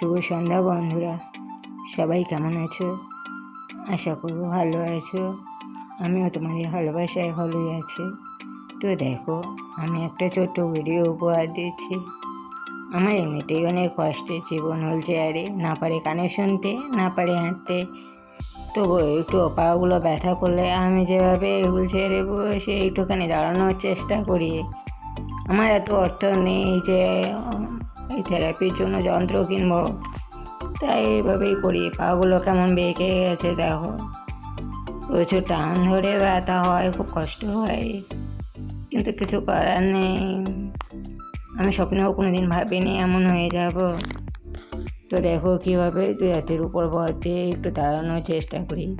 শুভ সন্ধ্যা, বন্ধুরা। সবাই কেমন আছো? আশা করব ভালো আছো। আমিও তোমাদের ভালোবাসায় ভালোই আছি। তো দেখো, আমি একটা ছোট্ট ভিডিও উপহার দিচ্ছি। আমার এমনিতেই অনেক কষ্টের জীবন হলছে আরে না পারে কানে শুনতে, না পারে হাঁটতে। তবু একটু পাগুলো ব্যথা করলে আমি যেভাবে হুইল চেয়ারে বসে একটুখানি দাঁড়ানোর চেষ্টা করি। আমার এত অর্থ নেই যে এই থেরাপির জন্য যন্ত্র কিনবো। তাই এইভাবেই করি। পাগুলো কেমন বেঁকে গেছে দেখো। প্রচুর টান ধরে ব্যথা হয়, খুব কষ্ট হয়। কিন্তু কিছু করার নেই। আমি স্বপ্নেও কোনো দিন ভাবিনি এমন হয়ে যাব। তো দেখো কীভাবে দুই হাতের উপর ভর দিয়ে একটু দাঁড়ানোর চেষ্টা করি।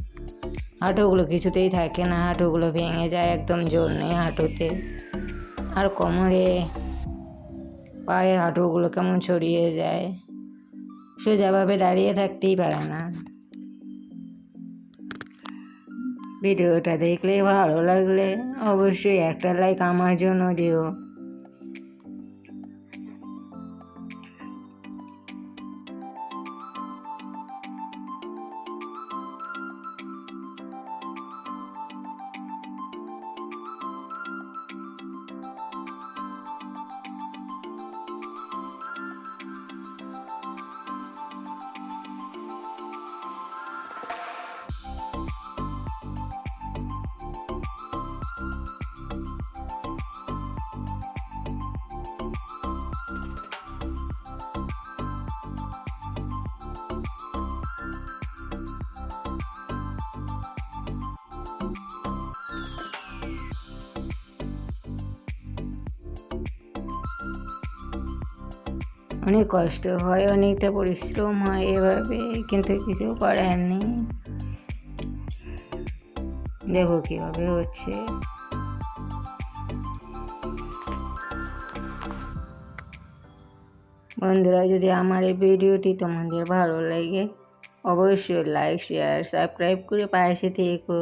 হাঁটুগুলো কিছুতেই থাকে না। হাঁটুগুলো ভেঙে যায়, একদম জোর নেই হাঁটুতে। আর কোমরে পায়ের হাঁটুগুলো কেমন ছড়িয়ে যায়? সোজাভাবে দাঁড়িয়ে থাকতেই পারে না। ভিডিওটা দেখলে ভালো লাগলে অবশ্যই একটা লাইক আমার জন্য দিও। অনেক কষ্ট হয়, অনেকটা পরিশ্রম হয় এভাবে, কিন্তু কিছু করার নেই। দেখো কীভাবে হচ্ছে। বন্ধুরা, যদি আমার এই ভিডিওটি তোমাদের ভালো লাগে, অবশ্যই লাইক শেয়ার সাবস্ক্রাইব করে পাশে থেকো।